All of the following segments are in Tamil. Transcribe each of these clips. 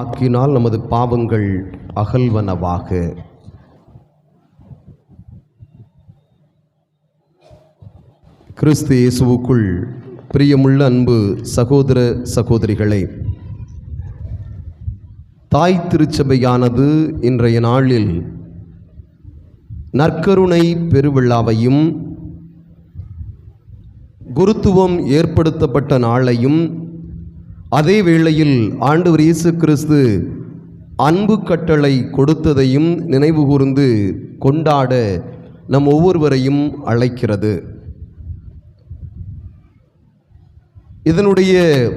ஆக்கினால் நமது பாவங்கள் அகல்வனவாக. கிறிஸ்து இயேசுவுக்குள் பிரியமுள்ள அன்பு சகோதர சகோதரிகளை தாய் திருச்சபையானது இன்றைய நாளில் நற்கருணை பெருவிழாவையும் குருத்துவம் ஏற்படுத்தப்பட்ட நாளையும் அதே வேளையில் ஆண்டவர் இயேசு கிறிஸ்து அன்பு கட்டளை கொடுத்ததையும் நினைவுகூர்ந்து கொண்டாட நம் ஒவ்வொருவரையும் அழைக்கிறது. இதனுடைய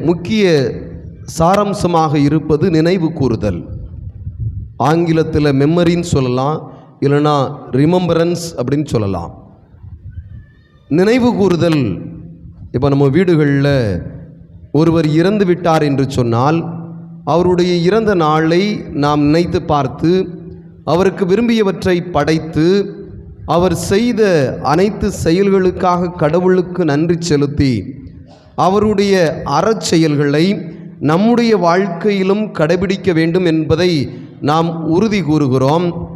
முக்கிய சாராம்சமாக இருப்பது நினைவு கூறுதல். ஆங்கிலத்தில் மெமரின்னு சொல்லலாம் இல்லைன்னா ரிமம்பரன்ஸ் அப்படின்னு சொல்லலாம். நினைவு கூறுதல் இப்போ நம்ம வீடுகளில் ஒருவர் இறந்து விட்டார் என்று சொன்னால் அவருடைய இறந்த நாளை நாம் நினைத்து பார்த்து அவருக்கு விரும்பியவற்றை படைத்து அவர் செய்த அனைத்து செயல்களுக்காக கடவுளுக்கு நன்றி செலுத்தி அவருடைய அறச்செயல்களை நம்முடைய வாழ்க்கையிலும் கடைபிடிக்க வேண்டும் என்பதை நாம் உறுதி கூறுகிறோம்.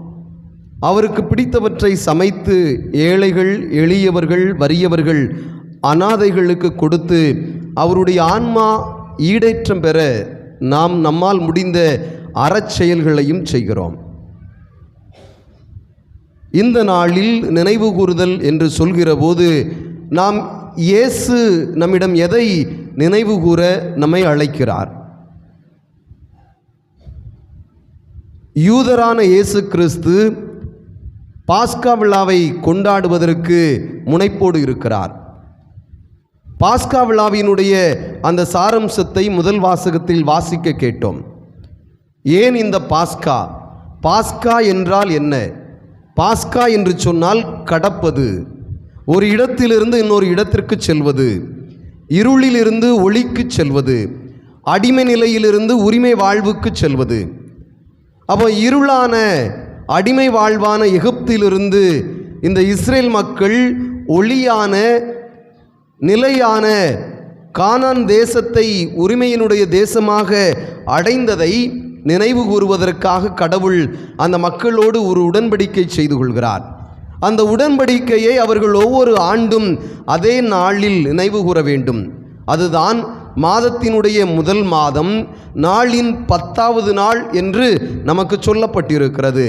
அவருக்கு பிடித்தவற்றை சமைத்து ஏழைகள் எளியவர்கள் வறியவர்கள் அனாதைகளுக்கு கொடுத்து அவருடைய ஆன்மா ஈடேற்றம் பெற நாம் நம்மால் முடிந்த அறச்செயல்களையும் செய்கிறோம். இந்த நாளில் நினைவு கூறுதல் என்று சொல்கிற போது நாம் இயேசு நம்மிடம் எதை நினைவு கூற நம்மை அழைக்கிறார்? யூதரான இயேசு கிறிஸ்து பாஸ்கா விழாவை கொண்டாடுவதற்கு முனைப்போடு இருக்கிறார். பாஸ்கா விழாவினுடைய அந்த சாரம்சத்தை முதல் வாசகத்தில் வாசிக்க கேட்டோம். ஏன் இந்த பாஸ்கா? பாஸ்கா என்றால் என்ன? பாஸ்கா என்று சொன்னால் கடப்பது. ஒரு இடத்திலிருந்து இன்னொரு இடத்திற்கு செல்வது. இருளிலிருந்து ஒளிக்கு செல்வது. அடிமை நிலையிலிருந்து உரிமை வாழ்வுக்கு செல்வது. அப்போ இருளான அடிமை வாழ்வான எகிப்திலிருந்து இந்த இஸ்ரேல் மக்கள் ஒளியான நிலையான கானான் தேசத்தை உரிமையினுடைய தேசமாக அடைந்ததை நினைவு கூறுவதற்காக கடவுள் அந்த மக்களோடு ஒரு உடன்படிக்கை செய்து கொள்கிறார். அந்த உடன்படிக்கையை அவர்கள் ஒவ்வொரு ஆண்டும் அதே நாளில் நினைவு கூற வேண்டும். அதுதான் மாதத்தினுடைய முதல் மாதம் நாளின் பத்தாவது நாள் என்று நமக்கு சொல்லப்பட்டிருக்கிறது.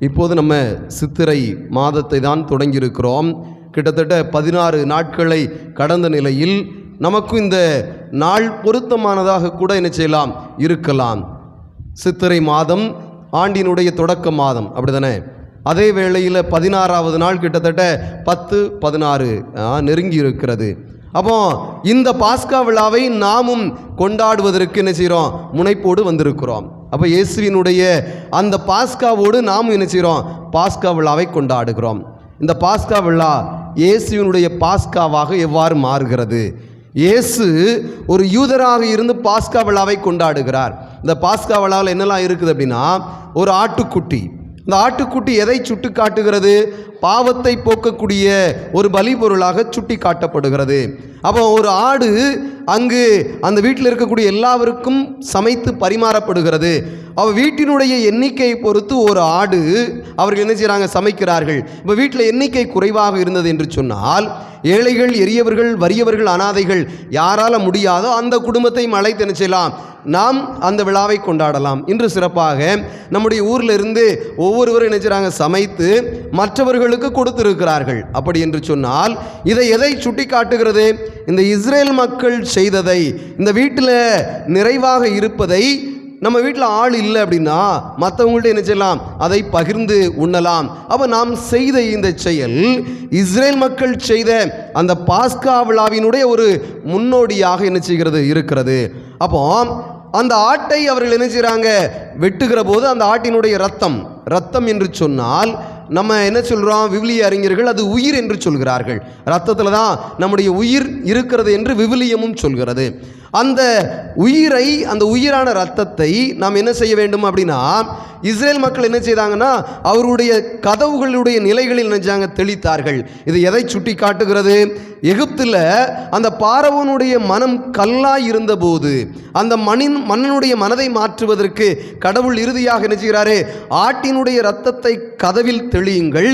இப்போது நம்ம சித்திரை மாதத்தை தான் தொடங்கியிருக்கிறோம். கிட்டத்தட்ட பதினாறு நாட்களை கடந்த நிலையில் நமக்கும் இந்த நாள் பொருத்தமானதாக கூட என்ன செய்யலாம்? இருக்கலாம். சித்திரை மாதம் ஆண்டினுடைய தொடக்க மாதம். அப்படிதானே? அதே வேளையில் பதினாறாவது நாள் கிட்டத்தட்ட பத்து பதினாறு நெருங்கி இருக்கிறது. அப்போ இந்த பாஸ்கா விழாவை நாமும் கொண்டாடுவதற்கு என்ன செய்கிறோம் முனைப்போடு வந்திருக்கிறோம். அப்போ இயேசுவினுடைய அந்த பாஸ்காவோடு நாமும் என்ன செய்கிறோம் பாஸ்கா விழாவை கொண்டாடுகிறோம். இந்த பாஸ்கா விழா இயேசுவினுடைய பாஸ்காவாக எவ்வாறு மாறுகிறது? இயேசு ஒரு யூதராக இருந்து பாஸ்கா விழாவை கொண்டாடுகிறார். இந்த பாஸ்கா விழாவில் என்னெல்லாம் இருக்குது அப்படின்னா ஒரு ஆட்டுக்குட்டி. இந்த ஆட்டுக்குட்டி எதை சுட்டு காட்டுகிறது? பாவத்தை போக்கக்கூடிய ஒரு பலி பொருளாக சுட்டி காட்டப்படுகிறது அப்போ ஒரு ஆடு அங்கு அந்த வீட்டில் இருக்கக்கூடிய எல்லாருக்கும் சமைத்து பரிமாறப்படுகிறது. அவ வீட்டினுடைய எண்ணிக்கையை பொறுத்து ஒரு ஆடு அவர்கள் என்ன செய்கிறாங்க? சமைக்கிறார்கள். இப்போ வீட்டில் எண்ணிக்கை குறைவாக இருந்தது என்று சொன்னால் ஏழைகள் எரியவர்கள் வறியவர்கள் அனாதைகள் யாரால முடியாதோ அந்த குடும்பத்தை அழைத்து என்ன செய்யலாம்? நாம் அந்த விழாவை கொண்டாடலாம். இன்று சிறப்பாக நம்முடைய ஊரில் இருந்து ஒவ்வொருவரும் என்ன செய்கிறாங்க சமைத்து மற்றவர்களுக்கு கொடுத்திருக்கிறார்கள். அப்படி என்று சொன்னால் இதை எதை சுட்டி காட்டுகிறது இந்த இஸ்ரேல் மக்கள் செய்ததை இந்த வீட்டில் நிறைவாக இருப்பதை நம்ம வீட்டில் ஆள் இல்லை அப்படின்னா மற்றவங்கள்ட்ட என்ன செய்யலாம்? அதை பகிர்ந்து உண்ணலாம். அப்போ நாம் செய்த இந்த செயல் இஸ்ரேல் மக்கள் செய்த அந்த பாஸ்கா விழாவினுடைய ஒரு முன்னோடியாக என்ன செய்கிறது? இருக்கிறது. அப்போ அந்த ஆட்டை அவர்கள் என்ன செய்கிறாங்க வெட்டுகிற போது அந்த ஆட்டினுடைய ரத்தம் ரத்தம் என்று சொன்னால் நம்ம என்ன சொல்கிறோம் விவிலிய அறிஞர்கள் அது உயிர் என்று சொல்கிறார்கள். ரத்தத்தில் தான் நம்முடைய உயிர் இருக்கிறது என்று விவிலியமும் சொல்கிறது. அந்த உயிரை அந்த உயிரான ரத்தத்தை நாம் என்ன செய்ய வேண்டும் அப்படின்னா இஸ்ரேல் மக்கள் என்ன செய்தாங்கன்னா அவருடைய கதவுகளுடைய நிலைகளில் நினைச்சாங்க தெளித்தார்கள். இது எதை சுட்டி காட்டுகிறது எகிப்தில் அந்த பாரவனுடைய மனம் கல்லாய் இருந்தபோது அந்த மண்ணின் மன்னனுடைய மனதை மாற்றுவதற்கு கடவுள் இறுதியாக என்ன செய்கிறாரு? ஆட்டினுடைய ரத்தத்தை கதவில் தெளியுங்கள்.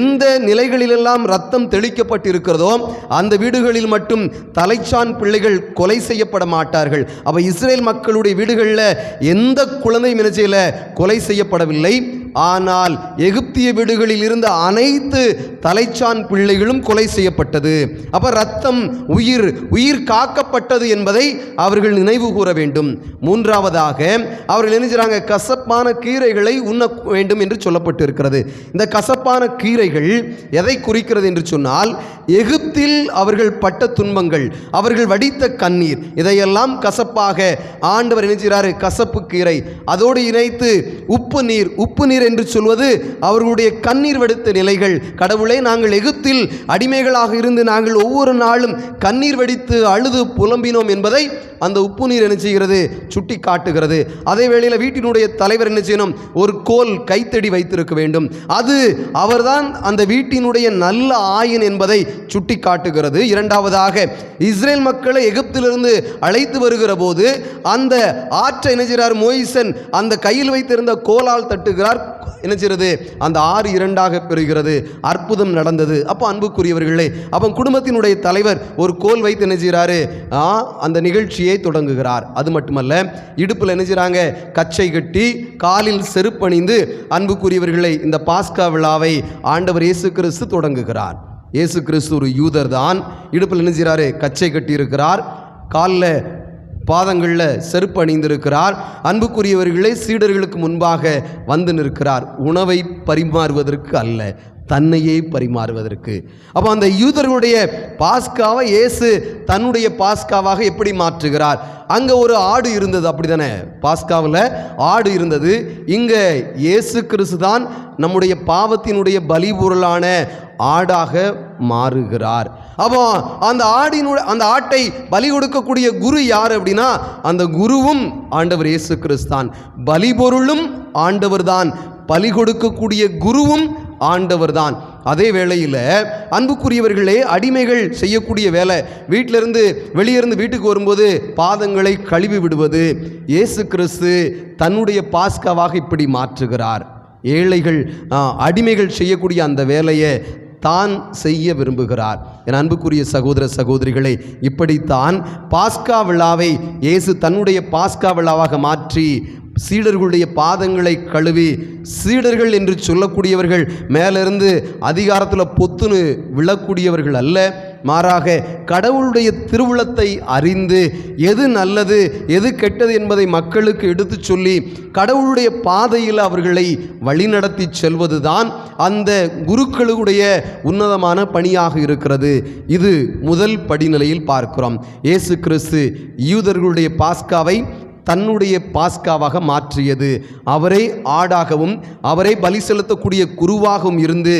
எந்த நிலைகளிலெல்லாம் ரத்தம் தெளிக்கப்பட்டிருக்கிறதோ அந்த வீடுகளில் மட்டும் தலைச்சான் பிள்ளைகள் கொலை செய்யப்பட மாட்டார்கள் அப்போ இஸ்ரேல் மக்களுடைய வீடுகளில் எந்த குழந்தையும் என்ன செய்யல? கொலை செய்யப்படவில்லை. ஆனால் எகிப்திய வீடுகளில் இருந்த அனைத்து தலைச்சான் பிள்ளைகளும் கொலை செய்யப்பட்டது. அப்போ ரத்தம் உயிர் உயிர் காக்கப்பட்டது என்பதை அவர்கள் நினைவு கூற வேண்டும். மூன்றாவதாக அவர்கள் என்ன கசப்பான கீரைகளை உண்ண வேண்டும் என்று சொல்லப்பட்டு இருக்கிறது இந்த கசப்பான கீரைகள் எதை குறிக்கிறது என்று சொன்னால் எகிப்தில் அவர்கள் பட்ட துன்பங்கள் அவர்கள் வடித்த கண்ணீர் இதை இதையெல்லாம் கசப்பாக ஆண்டவர் நினைச்சாரு கசப்பு கீரை. அதோடு இணைத்து உப்பு நீர் உப்பு நீர் என்று சொல்வது அவர்களுடைய கண்ணீர் வடித்த நிலைகள். கடவுளே நாங்கள் எகிப்தில் அடிமைகளாக இருந்து நாங்கள் ஒவ்வொரு நாளும் கண்ணீர் வடித்து அழுது புலம்பினோம் என்பதை அந்த உப்பு நீர் என்ன செய்கிறது? சுட்டி காட்டுகிறது அதே வேளையில் வீட்டினுடைய தலைவர் என்ன செய்யணும்? ஒரு கோல் கைத்தடி வைத்திருக்க வேண்டும். அது அவர்தான் அந்த வீட்டினுடைய நல்ல ஆயன் என்பதை சுட்டி காட்டுகிறது இரண்டாவதாக இஸ்ரேல் மக்களை எகிப்திலிருந்து அழைத்து வருகிற போது அந்த ஆற்றை இணைஞ்சிறார் மோயிசன் அந்த கையில் வைத்திருந்த கோலால் தட்டுகிறார். இணைஞ்சிறது அந்த ஆறு இரண்டாக பெறுகிறது. அற்புதம் நடந்தது. அப்போ அன்புக்குரியவர்களே அவன் குடும்பத்தினுடைய தலைவர் ஒரு கோல் வைத்து இணைஞ்சிறாரு அந்த நிகழ்ச்சியை தொடங்குகிறார். அது மட்டுமல்ல இடுப்பில் இணைஞ்சிறாங்க கச்சை கட்டி காலில் செருப்பணிந்து அன்புக்குரியவர்களை இந்த பாஸ்கா விழாவை ஆண்டவர் இயேசு கிறிஸ்து தொடங்குகிறார். இயேசு கிறிஸ்து ஒரு யூதர் தான் இடுப்பில் நினைஞ்சிறாரு கச்சை கட்டி இருக்கிறார் காலில் பாதங்களில் செருப்பு அணிந்திருக்கிறார். அன்புக்குரியவர்களே சீடர்களுக்கு முன்பாக வந்து நிற்கிறார். உணவை பரிமாறுவதற்கு அல்ல. தன்னையே பரிமாறுவதற்கு. அப்போ அந்த யூதர்களுடைய பாஸ்காவை இயேசு தன்னுடைய பாஸ்காவாக எப்படி மாற்றுகிறார்? அங்கே ஒரு ஆடு இருந்தது அப்படி தானே பாஸ்காவில் ஆடு இருந்தது. இங்கே இயேசு கிறிஸ்து தான் நம்முடைய பாவத்தினுடைய பலிபொருளான ஆடாக மாறுகிறார். அப்போ அந்த ஆடினுடைய அந்த ஆட்டை பலி கொடுக்கக்கூடிய குரு யார் அப்படின்னா அந்த குருவும் ஆண்டவர் இயேசு கிறிஸ்தான் பலிபொருளும் ஆண்டவர் தான். பலி கொடுக்கக்கூடிய குருவும் ஆண்டவர் தான் அதே வேளையில் அன்புக்குரியவர்களே அடிமைகள் செய்யக்கூடிய வேலை வீட்டிலிருந்து வெளியிருந்து வீட்டுக்கு வரும்போது பாதங்களை கழுவி விடுவது இயேசு கிறிஸ்து தன்னுடைய பாஸ்காவாக இப்படி மாற்றுகிறார். ஏழைகள் அடிமைகள் செய்யக்கூடிய அந்த வேலையை தான் செய்ய விரும்புகிறார். என் அன்புக்குரிய சகோதர சகோதரிகளை இப்படித்தான் பாஸ்கா விழாவை இயேசு தன்னுடைய பாஸ்கா விழாவாக மாற்றி சீடர்களுடைய பாதங்களை கழுவி சீடர்கள் என்று சொல்லக்கூடியவர்கள் மேலிருந்து அதிகாரத்தில் பொத்துன்னு விழக்கூடியவர்கள் அல்ல. மாறாக கடவுளுடைய திருவுளத்தை அறிந்து எது நல்லது எது கெட்டது என்பதை மக்களுக்கு எடுத்துச் சொல்லி கடவுளுடைய பாதையில் அவர்களை வழிநடத்தி செல்வதுதான் அந்த குருக்களுடைய உன்னதமான பணியாக இருக்கிறது. இது முதல் படிநிலையில் பார்க்கிறோம். இயேசு கிறிஸ்து யூதர்களுடைய பாஸ்காவை தன்னுடைய பாஸ்காவாக மாற்றியது. அவரை ஆடாகவும் அவரை பலி செலுத்தக்கூடிய குருவாகவும் இருந்து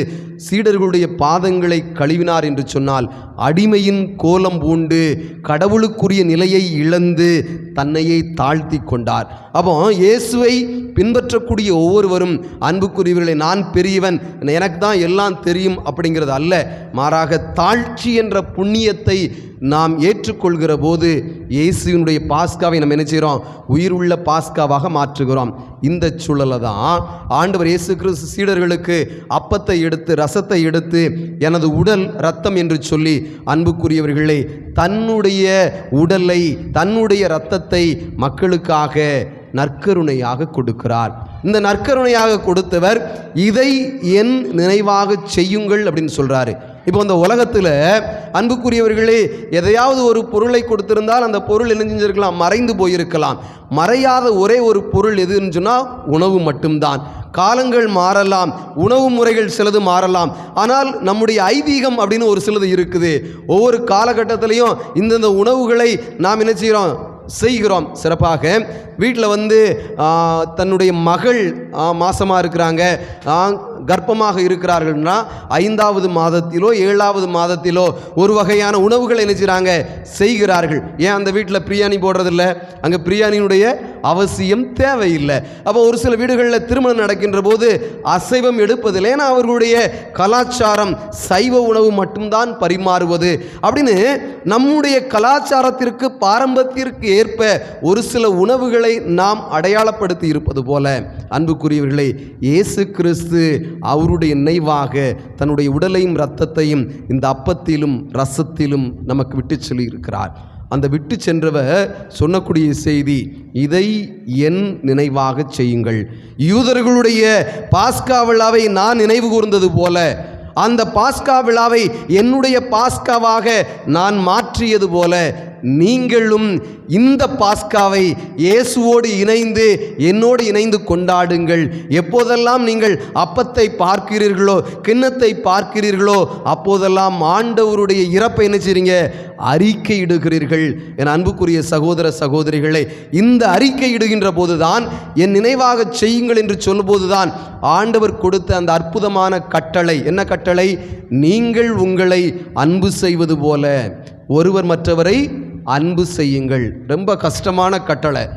சீடர்களுடைய பாதங்களை கழுவினார் என்று சொன்னால் அடிமையின் கோலம் பூண்டு கடவுளுக்குரிய நிலையை இழந்து தன்னையே தாழ்த்தி கொண்டார். அப்போ இயேசுவை பின்பற்றக்கூடிய ஒவ்வொருவரும் அன்புக்குரியவர்களை நான் பெரியவன் எனக்கு தான் எல்லாம் தெரியும் அப்படிங்கிறது அல்ல. மாறாக தாழ்ச்சி என்ற புண்ணியத்தை நாம் ஏற்றுக்கொள்கிற போது இயேசுவினுடைய பாஸ்காவை நம்ம என்ன செய்கிறோம்? உயிர் உள்ள பாஸ்காவாக மாற்றுகிறோம். இந்த சூழலை தான் ஆண்டவர் இயேசு கிறிஸ்து சீடர்களுக்கு அப்பத்தை எடுத்து ரசத்தை எடுத்து எனது உடல் ரத்தம் என்று சொல்லி அன்புக்குரியவர்களே தன்னுடைய உடலை தன்னுடைய இரத்தத்தை மக்களுக்காக நற்கருணையாக கொடுக்கிறார். இந்த நற்கருணையாக கொடுத்தவர் இதை என் நினைவாக செய்யுங்கள் அப்படின்னு சொல்கிறாரு இப்போ இந்த உலகத்தில் அன்புக்குரியவர்களே எதையாவது ஒரு பொருளை கொடுத்திருந்தால் அந்த பொருள் என்ன செஞ்சிருக்கலாம் மறைந்து போயிருக்கலாம். மறையாத ஒரே ஒரு பொருள் எதுன்னு சொன்னால் உணவு மட்டும்தான். காலங்கள் மாறலாம் உணவு முறைகள் சிலது மாறலாம். ஆனால் நம்முடைய ஐதீகம் அப்படின்னு ஒரு சிலது இருக்குது. ஒவ்வொரு காலகட்டத்திலையும் இந்தந்த உணவுகளை நாம் என்ன செய்கிறோம் செய்கிறோம். சிறப்பாக வீட்டில் வந்து தன்னுடைய மகள் மாசமாக இருக்கிறாங்க. கர்ப்பமாக இருக்கிறார்கள்னா ஐந்தாவது மாதத்திலோ ஏழாவது மாதத்திலோ ஒரு வகையான உணவுகளை என்ன செய்கிறாங்க செய்கிறார்கள். ஏன் அந்த வீட்டில் பிரியாணி போடுறதில்ல? அங்கே பிரியாணியினுடைய அவசியம் தேவையில்லை. அப்போ ஒரு சில வீடுகளில் திருமணம் நடக்கின்ற போது அசைவம் எடுப்பதில்லை. ஏன்னா அவர்களுடைய கலாச்சாரம் சைவ உணவு மட்டும்தான் பரிமாறுவது. அப்படின்னு நம்முடைய கலாச்சாரத்திற்கு பாரம்பரியத்திற்கு ஏற்ப ஒரு சில உணவுகளை நாம் அடையாளப்படுத்தி இருப்பது போல. அன்புக்குரியவர்களே இயேசு கிறிஸ்து அவருடைய நினைவாக தன்னுடைய உடலையும் இரத்தத்தையும் இந்த அப்பத்திலும் ரசத்திலும் நமக்கு விட்டு சொல்லியிருக்கிறார். அந்த விட்டு சென்றவர் சொன்னக்கூடிய செய்தி இதை என் நினைவாக செய்யுங்கள். யூதர்களுடைய பாஸ்கா விழாவை நான் நினைவு கூர்ந்தது போல அந்த பாஸ்கா விழாவை என்னுடைய பாஸ்காவாக நான் மாற்றியது போல நீங்களும் இந்த பாஸ்காவை இயேசுவோடு இணைந்து என்னோடு இணைந்து கொண்டாடுங்கள். எப்போதெல்லாம் நீங்கள் அப்பத்தை பார்க்கிறீர்களோ கிண்ணத்தை பார்க்கிறீர்களோ அப்போதெல்லாம் ஆண்டவருடைய இறப்பை என்ன செய்றீங்க? அறிக்கை இடுகிறீர்கள் என் அன்புக்குரிய சகோதர சகோதரிகளை இந்த அறிக்கையிடுகின்ற போதுதான் என் நினைவாக செய்யுங்கள் என்று சொல்லும்போதுதான் ஆண்டவர் கொடுத்த அந்த அற்புதமான கட்டளை. என்ன கட்டளை? நீங்கள் உங்களை அன்பு செய்வது போல. ஒருவர் மற்றவரை அன்பு செய்யுங்கள். ரொம்ப கஷ்டமான கட்டளை.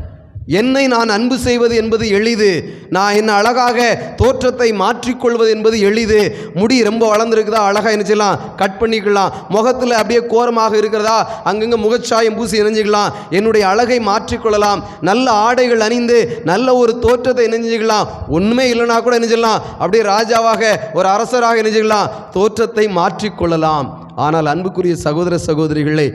என்னை நான் அன்பு செய்வது என்பது எளிது. நான் என்ன அழகாக தோற்றத்தை மாற்றிக்கொள்வது என்பது எளிது. முடி ரொம்ப வளர்ந்துருக்குதா? அழகாக என்ன செய்யலாம்? கட் பண்ணிக்கலாம். முகத்தில் அப்படியே கோரமாக இருக்கிறதா? அங்கங்கே முகச்சாயம் பூசி இணைஞ்சிக்கலாம். என்னுடைய அழகை மாற்றிக்கொள்ளலாம். நல்ல ஆடைகள் அணிந்து நல்ல ஒரு தோற்றத்தை இணைஞ்சிக்கலாம். ஒன்றுமே இல்லைனா கூட இணைஞ்சிடலாம் அப்படியே ராஜாவாக ஒரு அரசராக இணைஞ்சிக்கலாம் தோற்றத்தை மாற்றிக்கொள்ளலாம். ஆனால் அன்புக்குரிய சகோதர சகோதரிகளே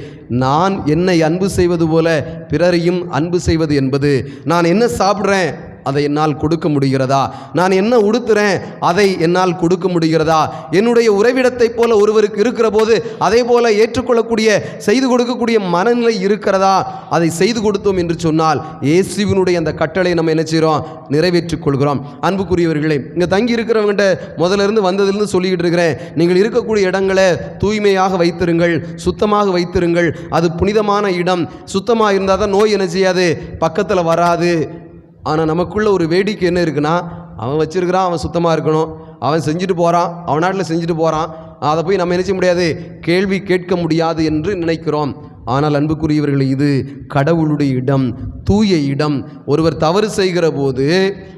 நான் என்னை அன்பு செய்வது போல பிறரையும் அன்பு செய்வது என்பது. நான் என்ன சாப்பிட்றேன்? அதை என்னால் கொடுக்க முடிகிறதா? நான் என்ன உடுத்துறேன்? அதை என்னால் கொடுக்க முடிகிறதா? என்னுடைய உறவிடத்தைப் போல ஒருவருக்கு இருக்கிற போது அதே போல ஏற்றுக்கொள்ளக்கூடிய செய்து கொடுக்கக்கூடிய மனநிலை இருக்கிறதா? அதை செய்து கொடுத்தோம் என்று சொன்னால் இயேசுவினுடைய அந்த கட்டளை நம்ம என்ன செய்கிறோம்? நிறைவேற்றிக் கொள்கிறோம். அன்புக்குரியவர்களே இங்கே தங்கி இருக்கிறவங்ககிட்ட முதல்ல இருந்து வந்ததிலிருந்து சொல்லிக்கிட்டு இருக்கிறேன். நீங்கள் இருக்கக்கூடிய இடங்களை தூய்மையாக வைத்திருங்கள் சுத்தமாக வைத்திருங்கள். அது புனிதமான இடம். சுத்தமாக இருந்தால் தான் நோய் என்ன செய்யாது? பக்கத்தில் வராது. ஆனால் நமக்குள்ளே ஒரு வேடிக்கை என்ன இருக்குன்னா அவன் வச்சுருக்கிறான் அவன் சுத்தமாக இருக்கணும். அவன் செஞ்சுட்டு போகிறான் அவன் நாட்டில் செஞ்சுட்டு போகிறான் அதை போய் நம்ம என்ன செய்ய முடியாது? கேள்வி கேட்க முடியாது என்று நினைக்கிறோம். ஆனால் அன்புக்குரியவர்கள் இது கடவுளுடைய இடம் தூய இடம். ஒருவர் தவறு செய்கிற போது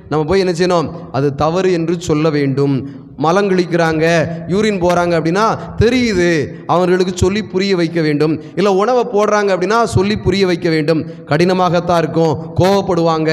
நம்ம போய் என்ன செய்யணும்? அது தவறு என்று சொல்ல வேண்டும். மலங்கழிக்கிறாங்க யூரின் போகிறாங்க அப்படின்னா தெரியுது. அவர்களுக்கு சொல்லி புரிய வைக்க வேண்டும். இல்லை உணவை போடுறாங்க அப்படின்னா சொல்லி புரிய வைக்க வேண்டும். கடினமாகத்தான் இருக்கும். கோவப்படுவாங்க.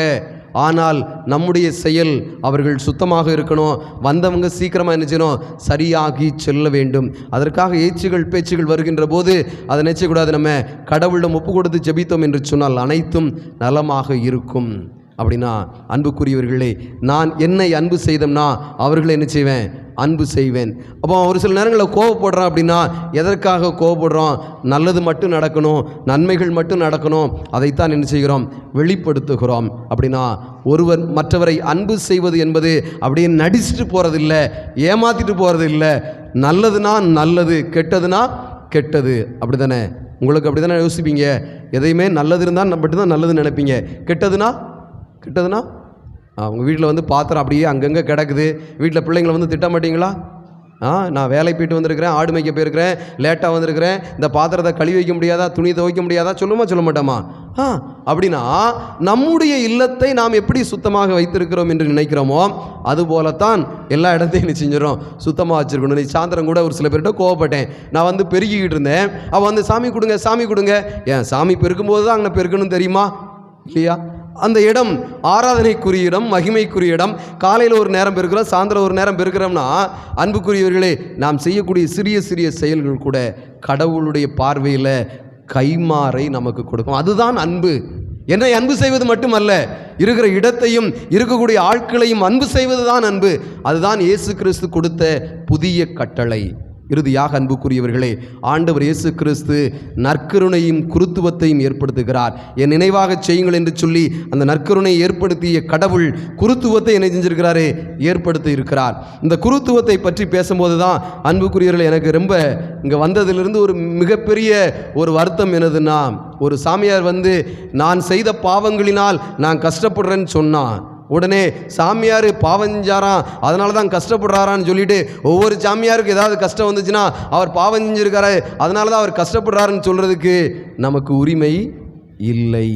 ஆனால் நம்முடைய செயல் அவர்கள் சுத்தமாக இருக்கணும். வந்தவங்க சீக்கிரமாக என்ன செய்யணும்? சரியாகி செல்ல வேண்டும். அதற்காக ஏச்சுகள் பேச்சுகள் வருகின்ற போது அதை நினைச்சக்கூடாது நம்ம. கடவுளிடம் ஒப்பு கொடுத்து ஜெபித்தோம் என்று சொன்னால் அனைத்தும் நலமாக இருக்கும். அப்படின்னா அன்புக்குரியவர்களே நான் என்னை அன்பு செய்தோம்னா அவர்களை என்ன செய்வேன்? அன்பு செய்வேன். அப்போ ஒரு சில நேரங்களில் கோவப்படுறோம் அப்படின்னா எதற்காக கோவப்படுறோம் நல்லது மட்டும் நடக்கணும் நன்மைகள் மட்டும் நடக்கணும் அதைத்தான் என்ன செய்கிறோம்? வெளிப்படுத்துகிறோம். அப்படின்னா ஒருவர் மற்றவரை அன்பு செய்வது என்பது அப்படியே நடிச்சுட்டு போகிறதில்ல ஏமாத்திட்டு போகிறது இல்லை நல்லதுனா நல்லது கெட்டதுனா கெட்டது. அப்படி தானே உங்களுக்கு அப்படி தானே யோசிப்பீங்க? எதையுமே நல்லது இருந்தால் மட்டும்தான் நல்லது நினைப்பீங்க. கெட்டதுனா கெட்டதுனா அவங்க வீட்டில் வந்து பாத்திரம் அப்படியே அங்கங்கே கிடக்குது. வீட்டில் பிள்ளைங்களை வந்து திட்ட மாட்டீங்களா? ஆ நான் வேலைக்கு போயிட்டு வந்திருக்கிறேன் ஆடு மேய்க்க போயிருக்கிறேன் லேட்டாக வந்திருக்கிறேன் இந்த பாத்திரத்தை கழுவி வைக்க முடியாதா துணி துவைக்க முடியாதா சொல்லுமா சொல்ல மாட்டோமா? ஆ அப்படின்னா நம்முடைய இல்லத்தை நாம் எப்படி சுத்தமாக வைத்திருக்கிறோம் என்று நினைக்கிறோமோ அதுபோலத்தான் எல்லா இடத்தையும் நீ செஞ்சிடும் சுத்தமாக வச்சுருக்கணும். நீ சாயந்தரம் கூட ஒரு சில பேர்கிட்ட கோவப்பட்டேன். நான் வந்து பெருக்கிக்கிட்டு இருந்தேன். அவன் வந்து சாமி கொடுங்க சாமி கொடுங்க. ஏன் சாமி பெருக்கும்போது தான் அங்கே பெருக்கணும் தெரியுமா? இல்லையா? அந்த இடம் ஆராதனைக்குரிய இடம் மகிமைக்குரிய இடம். காலையில் ஒரு நேரம் பெருக்கிறோம் சாயந்தரம் ஒரு நேரம் பெருக்கிறோம்னா அன்புக்குரியவர்களே நாம் செய்யக்கூடிய சிறிய சிறிய செயல்கள் கூட கடவுளுடைய பார்வையில் கைமாறை நமக்கு கொடுக்கும். அதுதான் அன்பு. என்னை அன்பு செய்வது மட்டுமல்ல இருக்கிற இடத்தையும் இருக்கக்கூடிய ஆட்களையும் அன்பு செய்வது தான் அன்பு. அதுதான் இயேசு கிறிஸ்து கொடுத்த புதிய கட்டளை. இறுதியாக அன்புக்குரியவர்களே ஆண்டவர் இயேசு கிறிஸ்து நற்கருணையும் குருத்துவத்தையும் ஏற்படுத்துகிறார். என் நினைவாக செய்யுங்கள் என்று சொல்லி அந்த நற்கருணையை ஏற்படுத்திய கடவுள் குருத்துவத்தை என்ன செஞ்சிருக்கிறாரே ஏற்படுத்தி இருக்கிறார். இந்த குருத்துவத்தை பற்றி பேசும்போது தான் அன்புக்குரியவர்கள் எனக்கு ரொம்ப இங்கே வந்ததிலிருந்து ஒரு மிகப்பெரிய ஒரு வருத்தம் என்னதுன்னா ஒரு சாமியார் வந்து நான் செய்த பாவங்களினால் நான் கஷ்டப்படுறேன்னு சொன்னான். உடனே சாமியார் பாவஞ்சாராம் அதனால தான் கஷ்டப்படுறாரான்னு சொல்லிட்டு ஒவ்வொரு சாமியாருக்கு ஏதாவது கஷ்டம் வந்துச்சுன்னா அவர் பாவஞ்சிருக்காரு அதனால தான் அவர் கஷ்டப்படுறாருன்னு சொல்கிறதுக்கு நமக்கு உரிமை இல்லை.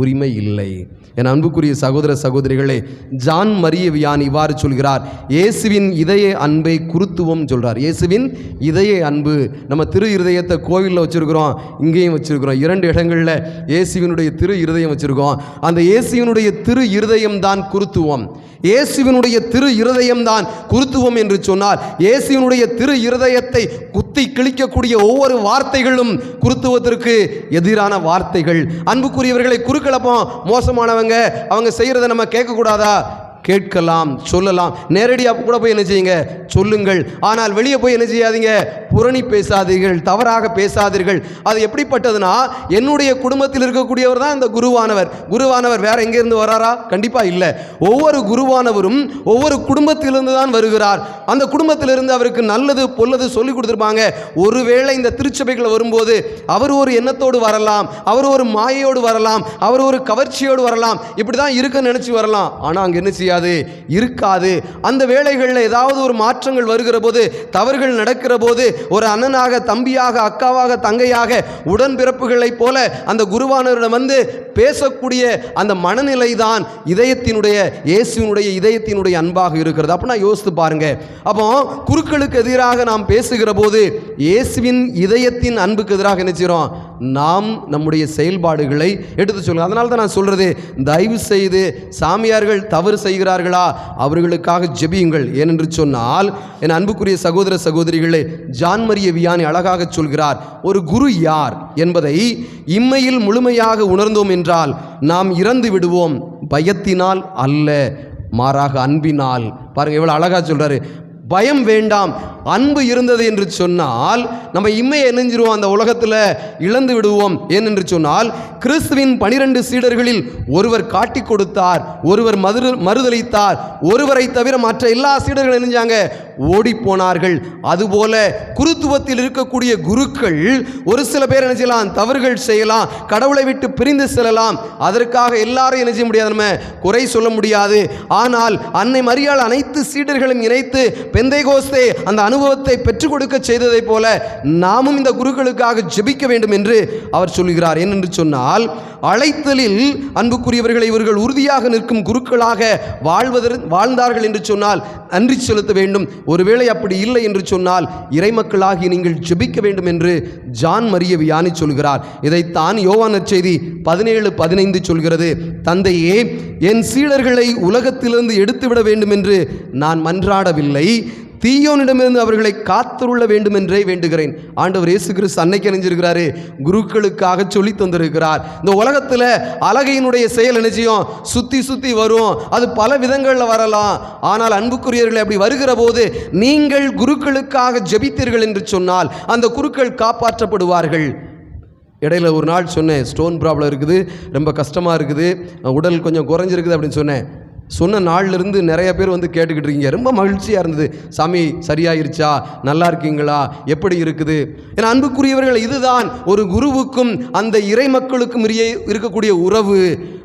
உரிமை இல்லை. என் அன்புக்குரிய சகோதர சகோதரிகளே ஜான் மரிய வியான் இவ்வாறு சொல்கிறார். இயேசுவின் இதய அன்பை குருத்துவம் சொல்றார். இயேசுவின் இதய அன்பு நம்ம திரு இருதயத்தை கோவிலில் வச்சிருக்கிறோம் இங்கேயும் வச்சிருக்கிறோம். இரண்டு இடங்களில் இயேசுவினுடைய திரு இருதயம் வச்சிருக்கோம். அந்த இயேசுவினுடைய திரு இருதயம் தான் குருத்துவம். இயேசுவினுடைய திரு இருதயம் தான் குருத்துவம் என்று சொன்னால் இயேசுவினுடைய திரு இருதயத்தை குத்தி கிழிக்கக்கூடிய ஒவ்வொரு வார்த்தைகளும் குருத்துவத்திற்கு எதிரான வார்த்தைகள். அன்புக்குரியவர்களை குறுக்கலப்போம் மோசமானவங்க அவங்க செய்கிறத நம்ம கேட்கக்கூடாதா? கேட்கலாம் சொல்லலாம். நேரடியாக கூட போய் என்ன செய்யுங்க? சொல்லுங்கள். ஆனால் வெளியே போய் என்ன செய்யாதீங்க? புரணி பேசாதீர்கள் தவறாக பேசாதீர்கள். அது எப்படிப்பட்டதுன்னா என்னுடைய குடும்பத்தில் இருக்கக்கூடியவர் தான் இந்த குருவானவர். குருவானவர் வேற எங்கேருந்து வராரா? கண்டிப்பாக இல்லை. ஒவ்வொரு குருவானவரும் ஒவ்வொரு குடும்பத்திலிருந்து தான் வருகிறார். அந்த குடும்பத்திலிருந்து அவருக்கு நல்லது பொல்லது சொல்லி கொடுத்துருப்பாங்க. ஒருவேளை இந்த திருச்சபைகள் வரும்போது அவர் ஒரு எண்ணத்தோடு வரலாம் அவர் ஒரு மாயையோடு வரலாம் அவர் ஒரு கவர்ச்சியோடு வரலாம். இப்படி தான் இருக்க நினச்சி வரலாம். ஆனால் அங்கே என்ன செய்யாது? இருக்காது. அந்த வேலைகளில் ஏதாவது ஒரு மாற்றங்கள் வருகிற போது தவறுகள் நடக்கிற போது ஒரு அண்ணனாக தம்பியாக அக்காவாக தங்கையாக உடன்பிறப்புகளைப் போல அந்த குருவானவரிடம் வந்து பேசக்கூடிய அந்த மனநிலை தான் இதயத்தினுடைய இயேசுவினுடைய இதயத்தினுடைய அன்பாக இருக்கிறது. அப்போ நான் யோசித்து பாருங்க. அப்போ குருக்களுக்கு எதிராக நாம் பேசுகிற போது இயேசுவின் இதயத்தின் அன்புக்கு எதிராக என்ன நாம் நம்முடைய செயல்பாடுகளை எடுத்து சொல்லுங்கள் அதனால தான் நான் சொல்கிறது தயவு செய்து சாமியார்கள் தவறு செய்ய செய்கிறார்களா? அவர்களுக்காக ஜெபியுங்கள். ஏனென்று சொன்னால் என் அன்புக்குரிய சகோதர சகோதரிகளே ஜான்மரிய வியானி அழகாக சொல்கிறார் ஒரு குரு யார் என்பதை இம்மையில் முழுமையாக உணர்ந்தோம் என்றால் நாம் இறந்து விடுவோம். பயத்தினால் அல்ல மாறாக அன்பினால். பாருங்க எவ்வளவு அழகா சொல்கிறாரு பயம் வேண்டாம் அன்பு இருந்தது என்று சொன்னால் நம்ம இம்மையை இணைஞ்சிருவோம் அந்த உலகத்தில் இழந்து விடுவோம் ஏனென்று சொன்னால் கிறிஸ்துவின் பனிரெண்டு சீடர்களில் ஒருவர் காட்டி கொடுத்தார் ஒருவர் மறு மறுதளித்தார் ஒருவரை தவிர மற்ற எல்லா சீடர்களும் இணைஞ்சாங்க ஓடி போனார்கள் அதுபோல குருத்துவத்தில் இருக்கக்கூடிய குருக்கள் ஒரு சில பேர் என்ன செய்யலாம் தவறுகள் செய்யலாம் கடவுளை விட்டு பிரிந்து செல்லலாம். அதற்காக எல்லாரும் என்ன செய்ய முடியாது நம்ம குறை சொல்ல முடியாது. ஆனால் அன்னை மரியாள் அனைத்து சீடர்களும் இணைத்து பெந்தைகோஸ்தே அந்த அனுபவத்தை பெற்றுக் கொடுக்க செய்ததைப் போல நாமும் இந்த குருக்களுக்காக ஜெபிக்க வேண்டும் என்று அவர் சொல்கிறார் ஏனென்று சொன்னால் அழைத்தலில் அன்புக்குரியவர்களை இவர்கள் உறுதியாக நிற்கும் குருக்களாக வாழ்வதற் வாழ்ந்தார்கள் என்று சொன்னால் நன்றி செலுத்த வேண்டும். ஒருவேளை அப்படி இல்லை என்று சொன்னால் இறைமக்களாகி நீங்கள் ஜெபிக்க வேண்டும் என்று ஜான் மரிய வியானி சொல்கிறார். இதைத்தான் யோவான செய்தி பதினேழு பதினைந்து சொல்கிறது. தந்தையே என் சீடர்களை உலகத்திலிருந்து எடுத்துவிட வேண்டும் என்று நான் மன்றாடவில்லை. தீயோனிடமிருந்து அவர்களை காத்துருள்ள வேண்டுமென்றே வேண்டுகிறேன். ஆண்டவர் இயேசு கிறிஸ்து அன்னைக்கு அணிஞ்சிருக்கிறாரு குருக்களுக்காக சொல்லி தந்திருக்கிறார். இந்த உலகத்தில் அழகையினுடைய செயல் நினைச்சியும் சுற்றி சுற்றி வரும். அது பல விதங்களில் வரலாம். ஆனால் அன்புக்குரியவர்களை அப்படி வருகிற போது நீங்கள் குருக்களுக்காக ஜெபித்தீர்கள் என்று சொன்னால் அந்த குருக்கள் காப்பாற்றப்படுவார்கள். இடையில ஒரு நாள் சொன்னேன் ஸ்டோன் ப்ராப்ளம் இருக்குது ரொம்ப கஷ்டமாக இருக்குது உடல் கொஞ்சம் குறைஞ்சிருக்குது அப்படின்னு சொன்னேன். சொன்ன நாள்லேருந்து நிறைய பேர் வந்து கேட்டுக்கிட்டு இருக்கீங்க. ரொம்ப மகிழ்ச்சியாக இருந்தது. சாமி சரியாயிருச்சா? நல்லா இருக்கீங்களா? எப்படி இருக்குது? ஏன்னா அன்புக்குரியவர்கள் இதுதான் ஒரு குருவுக்கும் அந்த இறை மக்களுக்கும் இறையே இருக்கக்கூடிய உறவு.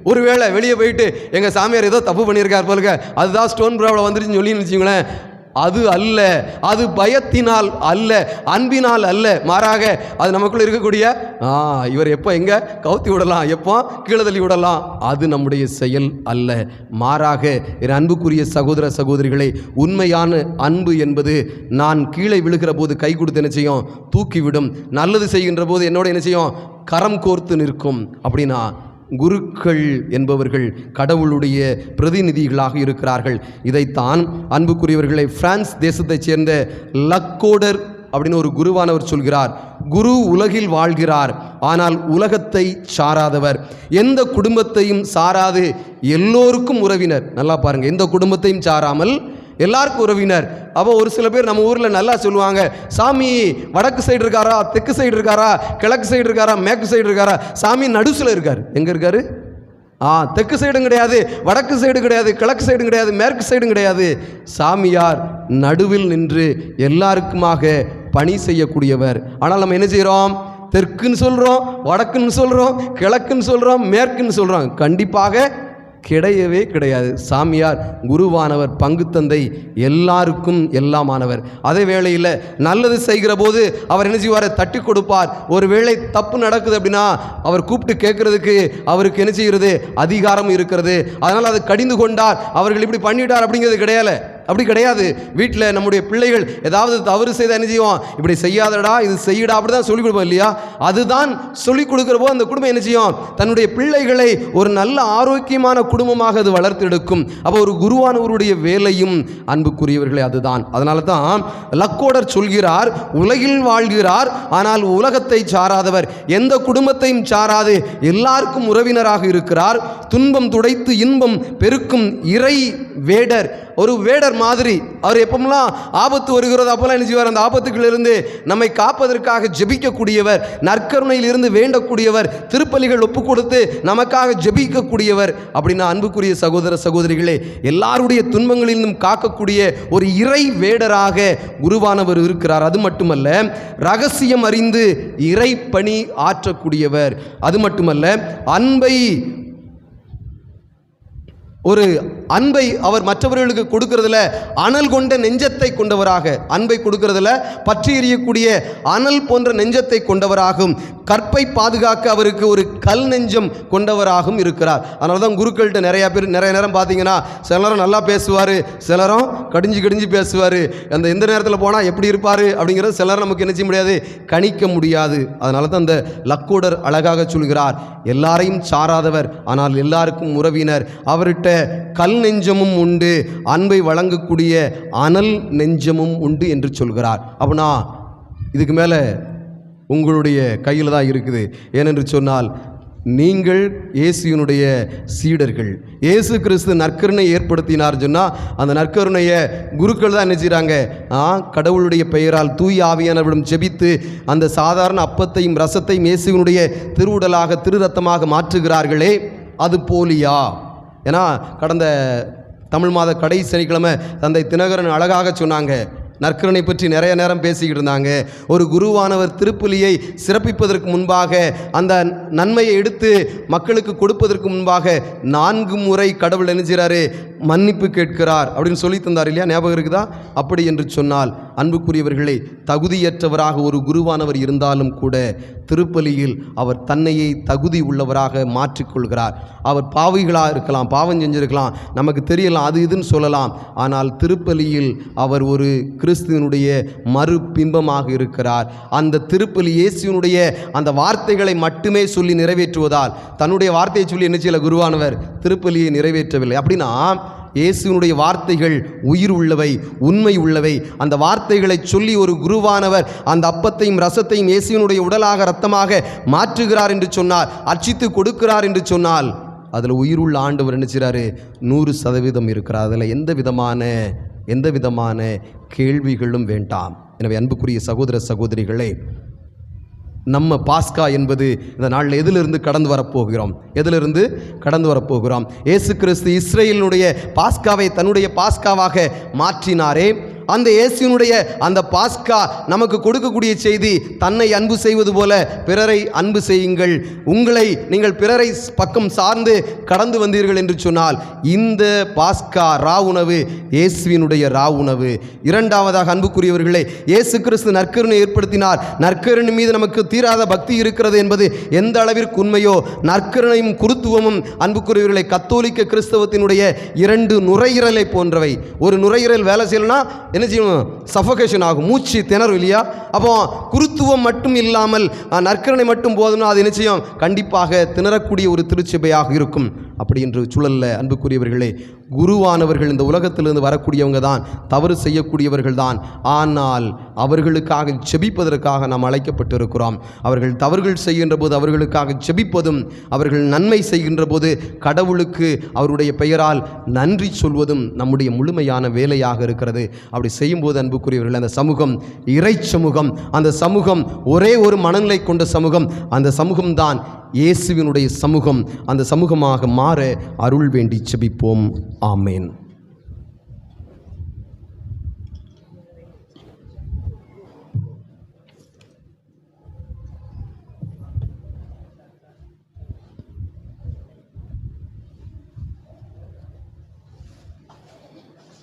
ஒருவேளை வெளியே போயிட்டு எங்கள் சாமியார் ஏதோ தப்பு பண்ணியிருக்கார் போலுங்க அதுதான் ஸ்டோன் ப்ராப்ளம் வந்துருச்சுன்னு சொல்லி நினச்சிங்களேன் அது அல்ல அது பயத்தினால் அல்ல அன்பினால் அல்ல. மாறாக அது நமக்குள்ள இருக்கக்கூடிய ஆ இவர் எப்போ எங்க? கவுத்தி விடலாம். எப்போ? கீழே தள்ளி விடலாம். அது நம்முடைய செயல் அல்ல. மாறாக என் அன்புக்குரிய சகோதர சகோதரிகளை உண்மையான அன்பு என்பது நான் கீழே விழுகிற போது கை கொடுத்து என்ன செய்யும்? தூக்கிவிடும். நல்லது செய்கின்ற போது என்னோட என்ன செய்யும்? கரம் கோர்த்து நிற்கும். அப்படின்னா குருக்கள் என்பவர்கள் கடவுளுடைய பிரதிநிதிகளாக இருக்கிறார்கள். இதைத்தான் அன்புக்குரியவர்களை பிரான்ஸ் தேசத்தைச் சேர்ந்த லக்கோடர் அப்படின்னு ஒரு குருவானவர் சொல்கிறார். குரு உலகில் வாழ்கிறார் ஆனால் உலகத்தை சாராதவர். எந்த குடும்பத்தையும் சாராது எல்லோருக்கும் உறவினர். நல்லா பாருங்கள் எந்த குடும்பத்தையும் சாராமல் எல்லாருக்கும் உறவினர். அப்போ ஒரு சில பேர் நம்ம ஊரில் நல்லா சொல்லுவாங்க சாமி வடக்கு சைடு இருக்காரா தெற்கு சைடு இருக்காரா கிழக்கு சைடு இருக்காரா மேற்கு சைடு இருக்காரா? சாமி நடுசில் இருக்கார். எங்கே இருக்காரு? ஆ தெற்கு சைடும் கிடையாது வடக்கு சைடு கிடையாது கிழக்கு சைடும் கிடையாது மேற்கு சைடும் கிடையாது. சாமியார் நடுவில் நின்று எல்லாருக்குமாக பணி செய்யக்கூடியவர். ஆனால் நம்ம என்ன செய்கிறோம் தெற்குன்னு சொல்கிறோம் வடக்குன்னு சொல்கிறோம் கிழக்குன்னு சொல்கிறோம் மேற்குன்னு சொல்கிறோம் கண்டிப்பாக கிடையவே கிடையாது. சாமியார் குருவானவர் பங்கு தந்தை எல்லாருக்கும் எல்லாமானவர். அதே வேளையில் நல்லது செய்கிற போது அவர் என்ன செய்வார்? தட்டி கொடுப்பார். ஒரு வேளை தப்பு நடக்குது அப்படின்னா அவர் கூப்பிட்டு கேட்கறதுக்கு அவருக்கு என்ன செய்கிறது? அதிகாரம் இருக்கிறது. அதனால் அதை கடிந்து கொண்டார். அவர்கள் இப்படி பண்ணிட்டார் அப்படிங்கிறது கிடையாது அப்படி கிடையாது. வீட்டில் நம்முடைய பிள்ளைகள் ஏதாவது தவறு செய்த என்ன செய்வோம் இப்படி செய்யாதடா இது செய்யடா அப்படி தான் சொல்லிக் கொடுப்போம் இல்லையா? அதுதான் சொல்லிக் கொடுக்குறப்போ அந்த குடும்பம் என்ன செய்யும்? தன்னுடைய பிள்ளைகளை ஒரு நல்ல ஆரோக்கியமான குடும்பமாக அது வளர்த்து எடுக்கும். அப்போ ஒரு குருவானவருடைய வேலையும் அன்புக்குரியவர்களே அதுதான். அதனால தான் லக்கோடர் சொல்கிறார் உலகில் வாழ்கிறார் ஆனால் உலகத்தை சாராதவர். எந்த குடும்பத்தையும் சாராது எல்லாருக்கும் உறவினராக இருக்கிறார். துன்பம் துடைத்து இன்பம் பெருக்கும் இறை வேடர். ஒரு வேடர் மாதிரி. அவர் எப்பமெல்லாம் ஆபத்து வருகிறதோ அப்போல்லாம் என்ன செய்வார்? அந்த ஆபத்துகளிலிருந்து நம்மை காப்பதற்காக ஜெபிக்கக்கூடியவர் நற்கருணையில் இருந்து வேண்டக்கூடியவர் திருப்பலிகள் ஒப்பு கொடுத்து நமக்காக ஜெபிக்கக்கூடியவர். அப்படின்னா அன்புக்குரிய சகோதர சகோதரிகளே எல்லாருடைய துன்பங்களிலும் காக்கக்கூடிய ஒரு இறை வேடராக குருவானவர் இருக்கிறார். அது மட்டுமல்ல ரகசியம் அறிந்து இறை பணி ஆற்றக்கூடியவர். அது மட்டுமல்ல அன்பை ஒரு அன்பை அவர் மற்றவர்களுக்கு கொடுக்கறதுல அனல் கொண்ட நெஞ்சத்தை கொண்டவராக அன்பை கொடுக்கறதுல பற்றி எறியக்கூடிய அனல் போன்ற நெஞ்சத்தை கொண்டவராகும். கற்பை பாதுகாக்க அவருக்கு ஒரு கல் நெஞ்சம் கொண்டவராகவும் இருக்கிறார். அதனால தான் குருக்கள்கிட்ட நிறையா பேர் நிறைய நேரம் பார்த்தீங்கன்னா சிலரும் நல்லா பேசுவார் சிலரும் கடிஞ்சு கடிஞ்சு பேசுவார். அந்த எந்த நேரத்தில் போனால் எப்படி இருப்பார் அப்படிங்கிறது சிலர் நமக்கு என்ன செய்ய முடியாது? கணிக்க முடியாது. அதனால தான் அந்த லக்கோடர் அழகாக சொல்கிறார். எல்லாரையும் சாராதவர் ஆனால் எல்லாருக்கும் உறவினர். அவர்கிட்ட கல் நெஞ்சமும் உண்டு. அன்பை வழங்கக்கூடிய அனல் நெஞ்சமும் உண்டு என்று சொல்கிறார். அப்படின்னா இதுக்கு மேலே உங்களுடைய கையில் தான் இருக்குது. ஏனென்று சொன்னால் நீங்கள் இயேசுனுடைய சீடர்கள். இயேசு கிறிஸ்து நற்கருணை ஏற்படுத்தினார் சொன்னால் அந்த நற்கருணையை குருக்கள் தான் என்ன செய்கிறாங்க ஆ கடவுளுடைய பெயரால் தூய் ஆவியானவரிடம் செபித்து அந்த சாதாரண அப்பத்தையும் ரசத்தையும் இயேசுவினுடைய திருவுடலாக திருரத்தமாக மாற்றுகிறார்களே அது போலியா? ஏன்னா கடந்த தமிழ் மாத கடை சனிக்கிழமை தந்தை தினகரன் அழகாக சொன்னாங்க நற்கருணை பற்றி நிறைய நேரம் பேசிக்கிட்டு இருந்தாங்க. ஒரு குருவானவர் திருப்புலியை சிறப்பிப்பதற்கு முன்பாக அந்த நன்மையை எடுத்து மக்களுக்கு கொடுப்பதற்கு முன்பாக நான்கு முறை கடவுள் என்ன மன்னிப்பு கேட்கிறார் அப்படின்னு சொல்லி தந்தார் இல்லையா? ஞாபகம் இருக்குதா? அப்படி என்று சொன்னால் அன்புக்குரியவர்களை தகுதியற்றவராக ஒரு குருவானவர் இருந்தாலும் கூட திருப்பலியில் அவர் தன்னையே தகுதி உள்ளவராக மாற்றிக்கொள்கிறார். அவர் பாவிகளாக இருக்கலாம் பாவம் செஞ்சிருக்கலாம் நமக்கு தெரியலாம் அது இதுன்னு சொல்லலாம். ஆனால் திருப்பலியில் அவர் ஒரு கிறிஸ்துவனுடைய மறுபிம்பமாக இருக்கிறார். அந்த திருப்பலி இயேசுவினுடைய அந்த வார்த்தைகளை மட்டுமே சொல்லி நிறைவேற்றுவதால் தன்னுடைய வார்த்தையை சொல்லி என்ன செய்யல குருவானவர்? திருப்பலியை நிறைவேற்றவில்லை. அப்படின்னா இயேசுவினுடைய வார்த்தைகள் உயிர் உள்ளவை உண்மை உள்ளவை. அந்த வார்த்தைகளை சொல்லி ஒரு குருவானவர் அந்த அப்பத்தையும் ரசத்தையும் இயேசுவினுடைய உடலாக ரத்தமாக மாற்றுகிறார் என்று சொன்னார் அர்ச்சித்து கொடுக்கிறார் என்று சொன்னால் அதில் உயிருள்ள ஆண்டவர் என்ன நூறு சதவீதம் இருக்கிறார். அதில் எந்த விதமான எந்த விதமான கேள்விகளும் வேண்டாம். எனவே அன்புக்குரிய சகோதர சகோதரிகளே நம்ம பாஸ்கா என்பது இந்த நாளில் எதிலிருந்து கடந்து வரப்போகிறோம்? எதிலிருந்து கடந்து வரப்போகிறோம்? ஏசு கிறிஸ்து இஸ்ரேலினுடைய பாஸ்காவை தன்னுடைய பாஸ்காவாக மாற்றினாரே. அந்த இயேசுனுடைய அந்த பாஸ்கா நமக்கு கொடுக்கக்கூடிய செய்தி தன்னை அன்பு செய்வது போல பிறரை அன்பு செய்யுங்கள். உங்களை நீங்கள் பிறரை பக்கம் சார்ந்து கடந்து வந்தீர்கள் என்று சொன்னால் இந்த பாஸ்கா ரா உணவு இயேசுவினுடைய ரா உணவு. இரண்டாவதாக அன்புக்குரியவர்களே இயேசு கிறிஸ்து நற்கருணை ஏற்படுத்தினார். நற்கருணை மீது நமக்கு தீராத பக்தி இருக்கிறது என்பது எந்த அளவிற்கு உண்மையோ நற்கருணையும் குருத்துவமும் அன்புக்குரியவர்களை கத்தோலிக்க கிறிஸ்தவத்தினுடைய இரண்டு நுரையீரலை போன்றவை. ஒரு நுரையீரல் வேலை செய்யலனா என்ன செய்யணும் சஃபகேஷன் ஆகும். மூச்சு திணறும் இல்லையா? அப்போ குருத்துவம் மட்டும் இல்லாமல் நற்கரணை மட்டும் போதும்னா அது என்ன செய்யும்? கண்டிப்பாக திணறக்கூடிய ஒரு திருச்சபையாக இருக்கும். அப்படி என்று சூழலில். அன்புக்குரியவர்களே குருவானவர்கள் இந்த உலகத்திலிருந்து வரக்கூடியவங்க தான் தவறு செய்யக்கூடியவர்கள் தான் ஆனால் அவர்களுக்காக செபிப்பதற்காக நாம் அழைக்கப்பட்டிருக்கிறோம். அவர்கள் தவறுகள் செய்கின்ற போது அவர்களுக்காக செபிப்பதும் அவர்கள் நன்மை செய்கின்ற போது கடவுளுக்கு அவருடைய பெயரால் நன்றி சொல்வதும் நம்முடைய முழுமையான வேலையாக இருக்கிறது. அப்படி செய்யும்போது அன்புக்குரியவர்கள் அந்த சமூகம் இறை சமூகம் அந்த சமூகம் ஒரே ஒரு மனநிலை கொண்ட சமூகம் அந்த சமூகம்தான் இயேசுவினுடைய சமூகம் அந்த சமூகமாக மாற அருள் வேண்டி செபிப்போம் ஆமேன்.